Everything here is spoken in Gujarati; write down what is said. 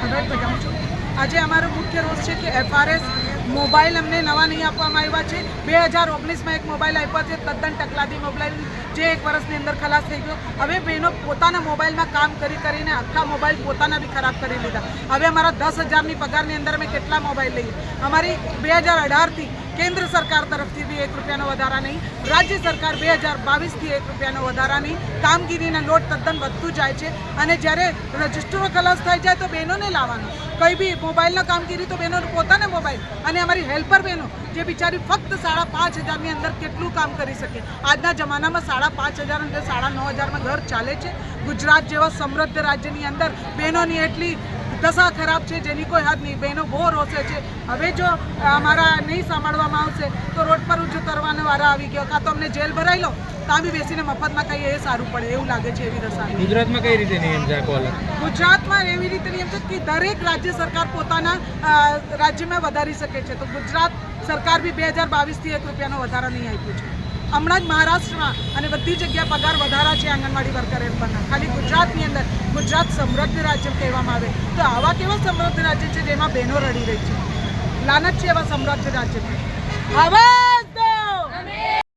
ફરજ બજાવું છું. આજે અમારો મુખ્ય રોષ છે કે એફઆરએસ મોબાઈલ અમને નવા નહીં આપવામાં આવ્યા છે. બે હજાર ઓગણીસમાં એક મોબાઈલ આપ્યો છે, તદ્દન ટકલાદી મોબાઈલ, જે એક વર્ષની અંદર ખલાસ થઈ ગયો. હવે બહેનો પોતાના મોબાઈલમાં કામ કરી કરીને આખા મોબાઈલ પોતાના બી ખરાબ કરી લીધા. હવે અમારા દસ હજારની પગારની અંદર અમે કેટલા મોબાઈલ લઈએ? અમારી બે હજાર અઢારથી કેન્દ્ર સરકાર તરફથી બી એક રૂપિયાનો વધારા નહીં. રાજ્ય સરકાર બે હજાર બાવીસથી એક રૂપિયાનો વધારા નહીં. કામગીરીના લોટ તદ્દન વધતું જાય છે અને જ્યારે રજિસ્ટરો ખલાસ થઈ જાય તો બહેનોને લાવવાનું. કંઈ બી મોબાઈલનો કામગીરી તો બહેનો પોતાને મોબાઈલ અને અમારી હેલ્પર બહેનો જે બિચારી ફક્ત સાડા પાંચ હજારની અંદર કેટલું કામ કરી શકે. આજના જમાનામાં સાડા પાંચ હજાર અને સાડા નવ હજારમાં ઘર ચાલે છે. ગુજરાત જેવા સમૃદ્ધ રાજ્યની અંદર બહેનોની એટલી દશા ખરાબ છે, જેની કોઈ હદ નહીં. બહેનો બહુ રોષે છે. હવે જો અમારા નહીં સાંભળવામાં આવશે, તો રોડ પર જ તરવાનો વારા આવી ગયો. કાં તો અમને જેલ ભરાઈ લો? બી બેસીને મફતમાં કહીએ એ સારું પડે એવું લાગે છે એવી દશા ગુજરાતમાં કઈ રીતે નિયમ છે આખો ગુજરાતમાં એવી રીતે નિયમ છે કે દરેક રાજ્ય સરકાર પોતાના રાજ્યમાં વધારી શકે છે. તો ગુજરાત સરકાર બી બે હજાર બાવીસથી એક રૂપિયાનો વધારો નહીં આપ્યો છે. હમણાં જ મહારાષ્ટ્રમાં અને બધી જગ્યાએ પગાર વધારા છે આંગણવાડી વર્કર હેલ્પરના ખાલી ગુજરાતની અંદર ગુજરાત સમૃદ્ધ રાજ્ય કહેવામાં આવે. તો આવા કેવા સમૃદ્ધ રાજ્ય છે જેમાં બહેનો રડી રહી છે? લાનત છે એવા સમૃદ્ધ રાજ્ય. હવે